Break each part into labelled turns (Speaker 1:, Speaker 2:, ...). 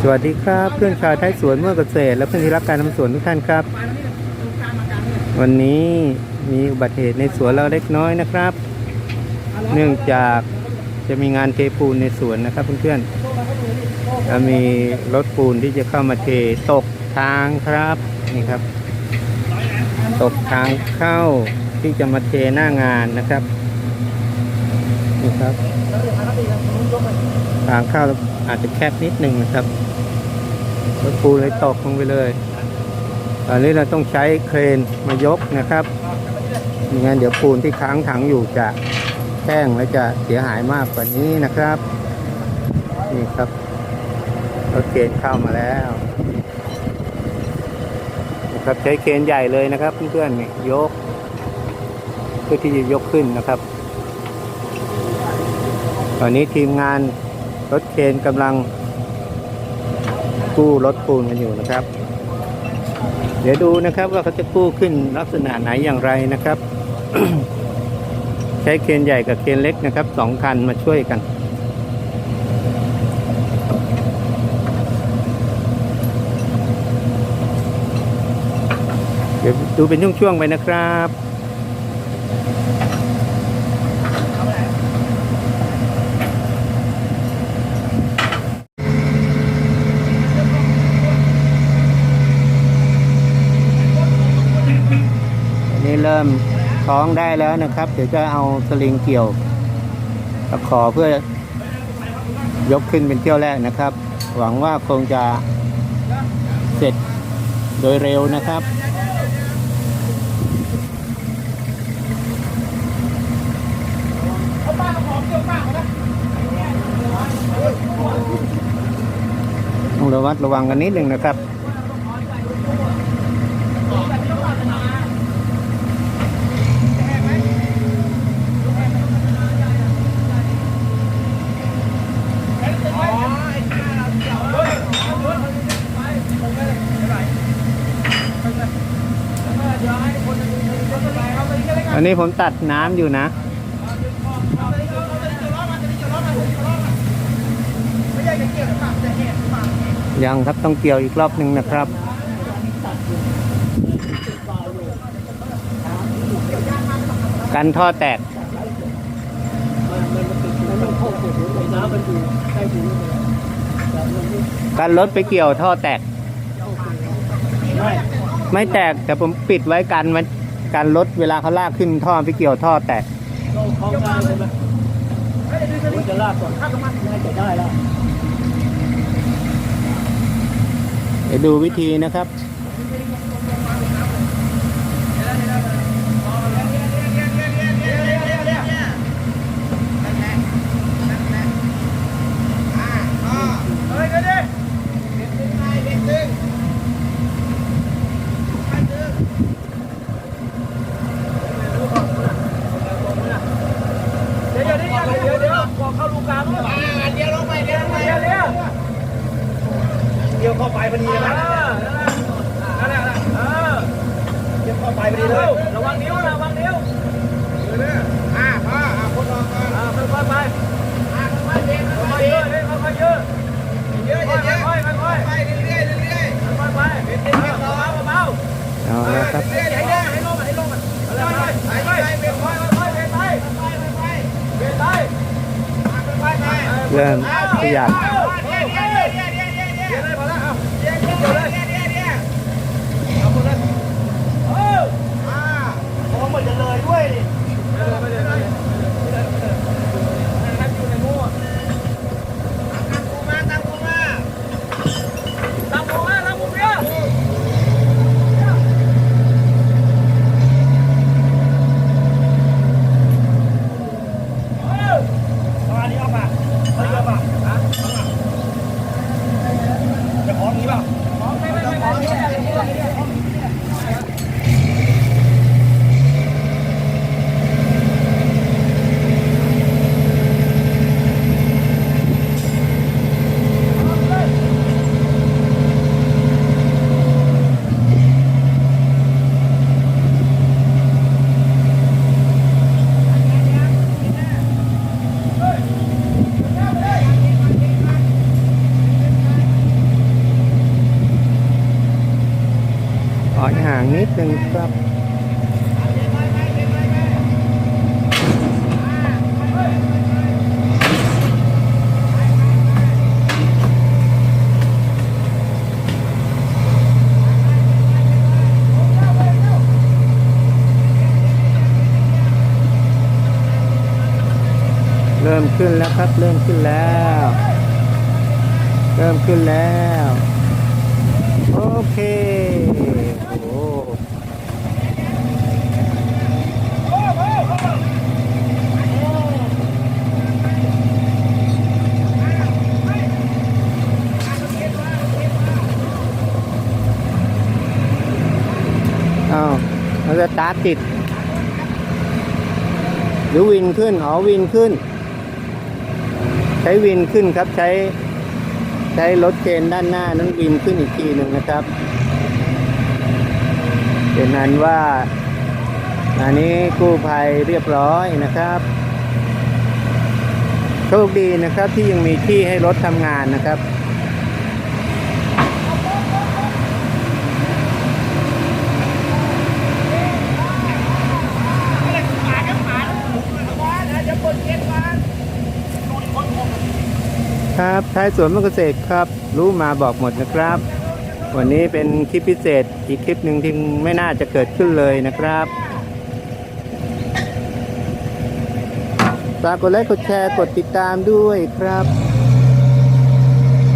Speaker 1: สวัสดีครับ เพื่อนชาวไทยสวนเมื่อเกษตร และเพื่อนที่รักการทำสวนทุกท่านครับ วันนี้มีอุบัติเหตุในสวนเราเล็กน้อยนะครับ เนื่องจากจะมีงานเทปูนในสวนนะครับเพื่อนๆแล้วมีรถปูนที่จะเข้ามาเทตกทางครับนี่ครับ ตกทางเข้าที่จะมาเทหน้างานนะครับนี่ครับ ทางเข้าอาจจะแคบนิดหนึ่งนะครับรถปูเลยตกลงไปเลยตอนนี้เราต้องใช้เครนมายกนะครับไม่งั้นเดี๋ยวปูนที่ค้างถังอยู่จะแห้งและจะเสียหายมากกว่านี้นะครับ นี่ครับรถเครนเข้ามาแล้วนะครับใช้เครนใหญ่เลยนะครับเพื่อนๆยก เพื่อที่จะยกขึ้นนะครับ ตอนนี้ทีมงาน รถเคนกำลังกู้รถปูนกันอยู่นะครับ เดี๋ยวดูนะครับว่าเขาจะกู้ขึ้นลักษณะไหนอย่างไรนะครับ ใช้เคนใหญ่กับเคนเล็กนะครับสองคันมาช่วยกันเดี๋ยวดูเป็นช่วงๆไปนะครับ นี่เริ่ม คล้องได้แล้วนะครับ เดี๋ยวจะเอาสลิงเกี่ยวตะขอเพื่อยกขึ้นเป็นเที่ยวแรกนะครับ หวังว่าคงจะเสร็จโดยเร็วนะครับต้องระวัดระวังกันนิดหนึ่งนะครับ อันนี้ผมตัดน้ำอยู่นะ ยังครับต้องเกี่ยวอีกรอบหนึ่งนะครับกันท่อแตกกันรถไปเกี่ยวท่อแตก ไม่แตกแต่ผมปิดไว้กันมันกันรถเวลาเขาลากขึ้นท่อไปเกี่ยวท่อแตก
Speaker 2: เขาได้ใช่ไหมมันจะลากก่อนน่าจะได้แล้ว
Speaker 1: เดี๋ยวดูวิธีนะครับ
Speaker 2: เดี๋ยวเดี๋ยวเดี๋ยว เดี๋ยวบอกเข้าลูกกลางด้วยอ่าเดี๋ยวลงไปเดี๋ยวลงไปเดี๋ยวเดี๋ยวเดี๋ยวเข้าไปพอดีเลยนะนั่นแหละเออเดี๋ยวเข้าไปพอดีเลยระวังนิ้วระวังนิ้วอ่าพ่ออ่าคนรอก่อนอ่าค่อยๆไปอ่าค่อยๆเดินค่อยๆเยอะเลยค่อยๆเยอะเยอะเยอะค่อยๆค่อยๆไปเรื่อยๆเรื่อยๆค่อยๆไปเบาๆเบาๆ
Speaker 1: เอาแล้วครับ
Speaker 2: ให้ลงให้ลงให้ลงไปไปไปไปเบรกไปไปเบรกไปไปไปเบรกไป
Speaker 1: เริ่มขยับ
Speaker 2: เดี๋ยวเลยพอแล้วเอาเดี๋ยวเดี๋ยวเลยเดี๋ยวเดี๋ยวเดี๋ยวเอาหมดเลยเอออ่าโอ้เหมือนจะเลยด้วยดิไม่เลยไม่เลยไม่เลยนั่งอยู่ในงูตั้งกูมาตั้งกูมาตั้งกูมาตั้งกูเยอะ เอาอันนี้เอามาเอาอันนี้เอามาฮะเอามา
Speaker 1: ถอย หนิดนึงครับเริ่มขึ้นแล้วครับ เริ่มขึ้นแล้ว เริ่มขึ้นแล้ว โอเค โอ้โหอ้าว มันจะตาร์ทติด หรือวินขึ้นอ๋อวินขึ้น ใช้วินขึ้นครับใช้ ใช้รถเกณฑ์ด้านหน้านั้นวินขึ้นอีกทีหนึ่งนะครับเป็นนั้นว่า อันนี้กู้ภัยเรียบร้อยนะครับโชคดีนะครับที่ยังมีที่ให้รถทำงานนะครับ ครับท้ายสวนมะเกษตรครับ รู้มาบอกหมดนะครับ วันนี้เป็นคลิปพิเศษอีกคลิปหนึ่งที่ไม่น่าจะเกิดขึ้นเลยนะครับฝากกดไลค์กดแชร์กดติดตามด้วยครับ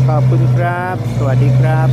Speaker 1: ขอบคุณครับ สวัสดีครับ